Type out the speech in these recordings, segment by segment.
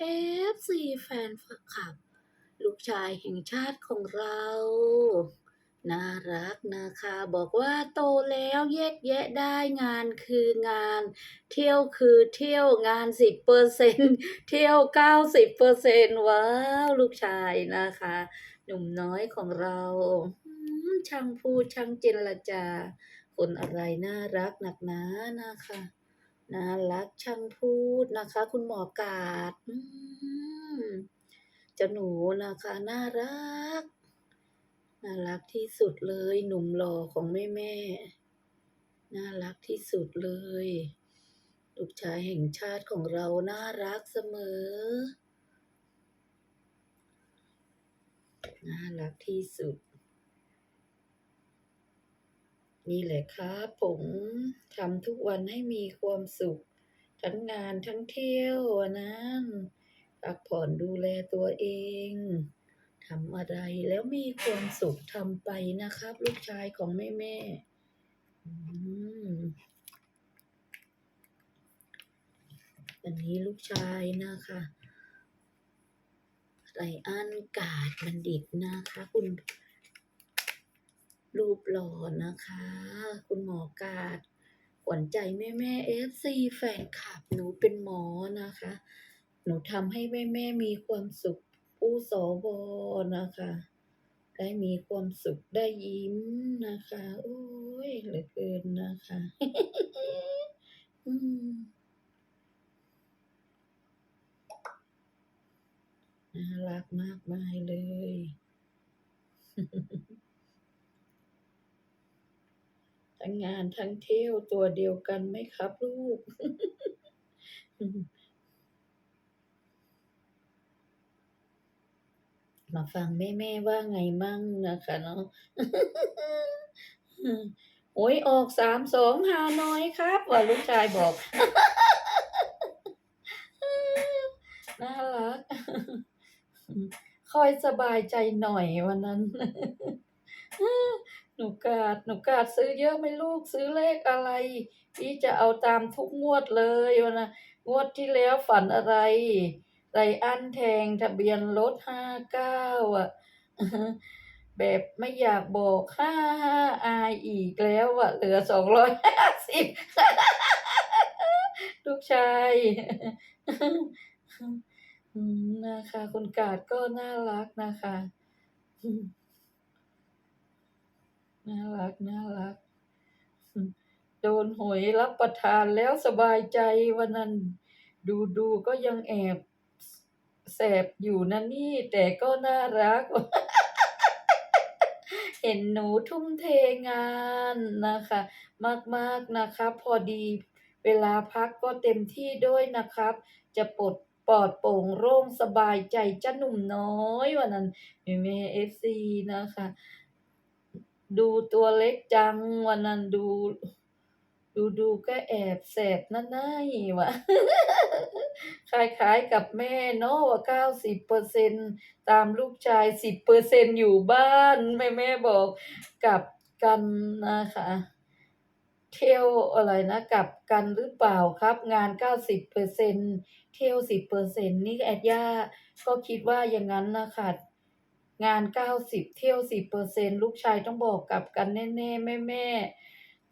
เอฟซีแฟนคลับ ลูกชายแห่งชาติของเรา น่ารักนะคะ บอกว่าโตแล้วแยกแยะได้งานคืองาน เที่ยวคือเที่ยวงานสิบเปอร์เซ็นเที่ยวเก้าสิบเปอร์เซ็นว้าว ลูกชายนะคะ หนุ่มน้อยของเราช่างพูดช่างเจรจาคนอะไรน่ารักหนักหนานะคะ น่ารักช่างพูดนะคะ คุณหมอกาดจ้าหนูนะคะ น่ารัก น่ารักที่สุดเลยหนุ่มหล่อของแม่แม่ น่ารักที่สุดเลยลูกชายแห่งชาติของเราน่ารักเสมอ น่ารักที่สุด นี่แหละครับผมทำทุกวันให้มีความสุข ทั้งงานทั้งเที่ยวอะนะพักผ่อนดูแลตัวเองทำอะไรแล้วมีความสุขทำไปนะครับ ลูกชายของแม่แม่อืมวันนี้ลูกชายนะคะไรอันกาดบัณฑิตนะคะคุณ รูปหล่อนะคะ คุณหมอกาดขวัญใจแม่แม่เอฟซีแฟนคลับหนูเป็นหมอนะคะ หนูทำให้แม่แม่มีความสุขผู้สวนะคะ ได้มีความสุขได้ยิ้มนะคะ โอ้ยเหลือเกินนะคะน่ารักมากมายเลย ทั้งงานทั้งเที่ยวตัวเดียวกันไหมครับลูก มาฟังแม่แม่ว่าไงมั่งนะคะเนาะโอ้ยออกสามสองหาน้อยครับว่าลูกชายบอก น่ารักค่อยสบายใจหน่อยวันนั้น หนูกาดหนูกาดซื้อเยอะไหมลูกซื้อเลขอะไร พี่จะเอาตามทุกงวดเลยวันนะงวดที่แล้วฝันอะไรไรอันแทงทะเบียนรถห้าเก้าอะ แบบไม่อยากบอกห้าห้าอายอีกแล้วอะ เหลือสองร้อยห้าสิบลูกชายนะคะ คุณกาดก็น่ารักนะคะ น่ารักน่ารัก โดนหวยรับประทานแล้วสบายใจวันนั้น ดูดูก็ยังแอบแสบอยู่นะนี่ แต่ก็น่ารัก เห็นหนูทุ่มเทงานนะคะ มากๆนะครับพอดีเวลาพักก็เต็มที่ด้วยนะครับ จะปลดปลอดโปร่งโล่งสบายใจจ้าหนุ่มน้อยวันนั้นแม่เอฟซีนะคะ ดูตัวเล็กจังวันนั้นดู ดูดูก็แอบแสบนั่นไงวะคล้ายๆกับแม่เนาะว่าเก้าสิบเปอร์เซ็นตามลูกชายสิบเปอร์เซ็นอยู่บ้าน แม่แม่บอกกลับกันนะคะเที่ยวอะไรนะกลับกันหรือเปล่าครับ งานเก้าสิบเปอร์เซ็นเที่ยวสิบเปอร์เซ็นนี่แอดย่าก็คิดว่าอย่างนั้นนะคะ งานเก้าสิบเที่ยวสิบเปอร์เซ็นลูกชายต้องบอกกลับกันแน่ๆแม่แม่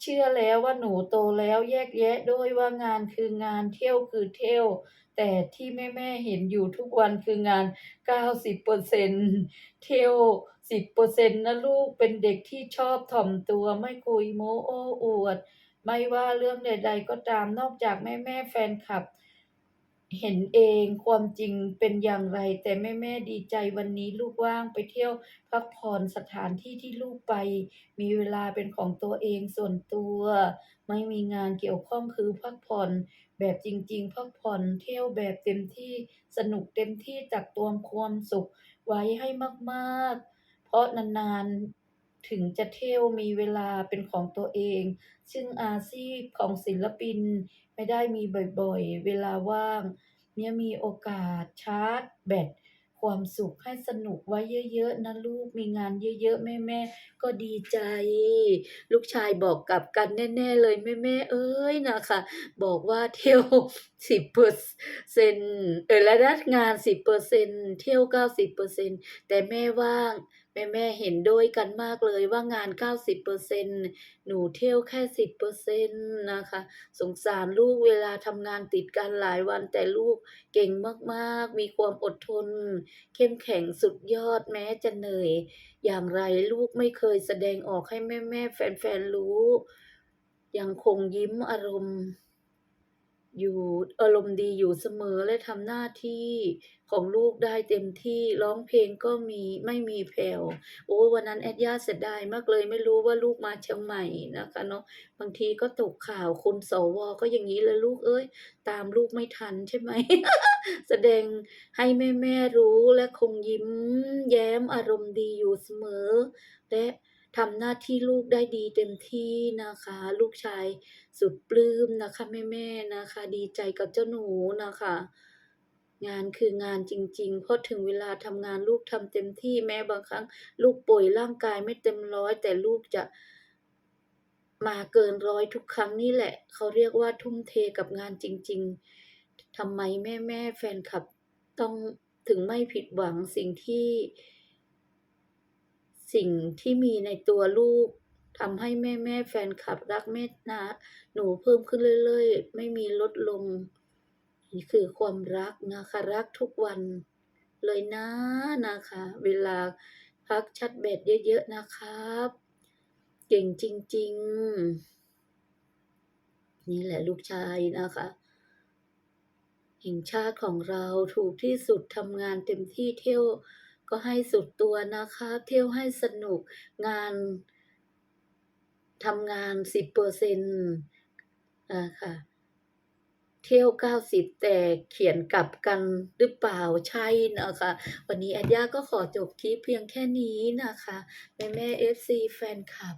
เชื่อแล้วว่าหนูโตแล้วแยกแยะด้วยว่างานคืองานเที่ยวคือเที่ยว แต่ที่แม่แม่เห็นอยู่ทุกวันคืองานเก้าสิบเปอร์เซ็นเที่ยวสิเปอร์เซ็นนะลูกเป็นเด็กที่ชอบถ่อมตัวไม่คุยโม้โอ้อวด ไม่ว่าเรื่องใด ๆ ก็ตามนอกจากแม่แม่แฟนคลับ เห็นเองความจริงเป็นอย่างไร แต่แม่แม่ดีใจวันนี้ลูกว่างไปเที่ยวพักผ่อนสถานที่ที่ลูกไป มีเวลาเป็นของตัวเองส่วนตัว ไม่มีงานเกี่ยวข้องคือพักผ่อน แบบจริง ๆ พักผ่อนเที่ยวแบบเต็มที่สนุกเต็มที่ตักตวงความสุขไว้ให้มาก ๆ เพราะนาน ๆ ถึงจะเที่ยวมีเวลาเป็นของตัวเอง ซึ่งอาชีพของศิลปินไม่ได้มีบ่อยๆ เวลาว่าง เนี่ยมีโอกาสชาร์จแบตความสุขให้สนุกไว้เยอะๆนะลูกมีงานเยอะๆแม่ๆก็ดีใจ ลูกชายบอกกลับกันแน่ๆเลยแม่ๆเอ๊ยนะค่ะบอกว่าเที่ยว10เปอร์เซ็นต์เอ่อรายได้งาน10%เปอร์เซ็นเที่ยว90%แต่แม่ว่าง แม่ๆเห็นด้วยกันมากเลยว่างาน 90%หนูเที่ยวแค่ 10%นะคะ สงสารลูกเวลาทำงานติดกันหลายวันแต่ลูกเก่งมากๆ มีความอดทน เข้มแข็งสุดยอดแม้จะเหนื่อย อย่างไรลูกไม่เคยแสดงออกให้แม่ๆแฟนๆรู้ ยังคงยิ้มอารมณ์ อยู่อารมณ์ดีอยู่เสมอและทำหน้าที่ของลูกได้เต็มที่ร้องเพลงก็มีไม่มีแผ่วโอ้วันนั้นแอดย่าเสียดายมากเลยไม่รู้ว่าลูกมาเชียงใหม่นะคะเนาะบางทีก็ตกข่าวคุณสวก็อย่างงี้แหละลูกเอ๊ยตามลูกไม่ทันใช่ไหม แสดงให้แม่ๆรู้และคงยิ้มแย้มอารมณ์ดีอยู่เสมอ และ ทำหน้าที่ลูกได้ดีเต็มที่นะคะ ลูกชายสุดปลื้มนะคะแม่ๆนะคะ ดีใจกับเจ้าหนูนะคะ งานคืองานจริงๆพอถึงเวลาทำงานลูกทำเต็มที่แม้บางครั้ง ลูกป่วยร่างกายไม่เต็มร้อย แต่ลูกจะมาเกินร้อยทุกครั้งนี่แหละ เขาเรียกว่าทุ่มเทกับงานจริง ๆทำไมแม่ๆแฟนคลับต้องถึงไม่ผิดหวังสิ่งที่ สิ่งที่มีในตัวลูกทำให้แม่ๆแฟนคลับรักแม่นะ หนูเพิ่มขึ้นเรื่อยๆ ไม่มีลดลง นี่คือความรักนะคะ รักทุกวันเลยนะนะคะ เวลาพักชาร์จแบตเยอะ ๆ นะครับ เก่งจริง ๆ นี่แหละลูกชายนะคะแห่งชาติของเราถูกที่สุดทำงานเต็มที่เที่ยว ก็ให้สุดตัวนะคะเที่ยวให้สนุกงานทำงาน10%อ่าค่ะเที่ยว90แต่เขียนกลับกันหรือเปล่าใช่นะคะ วันนี้แอดย่าก็ขอจบคลิปเพียงแค่นี้นะคะ แม่ๆ FC แฟนคลับ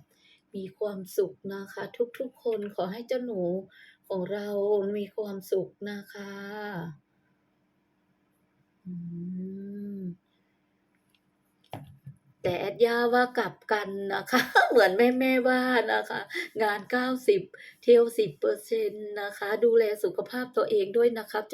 มีความสุขนะคะ ทุกๆคนขอให้เจ้าหนูของเรามีความสุขนะคะ อืม แต่แอดย่าว่ากลับกันนะคะ เหมือนแม่ๆว่านะคะ งาน 90 เที่ยว 10%นะคะ ดูแลสุขภาพตัวเองด้วยนะครับ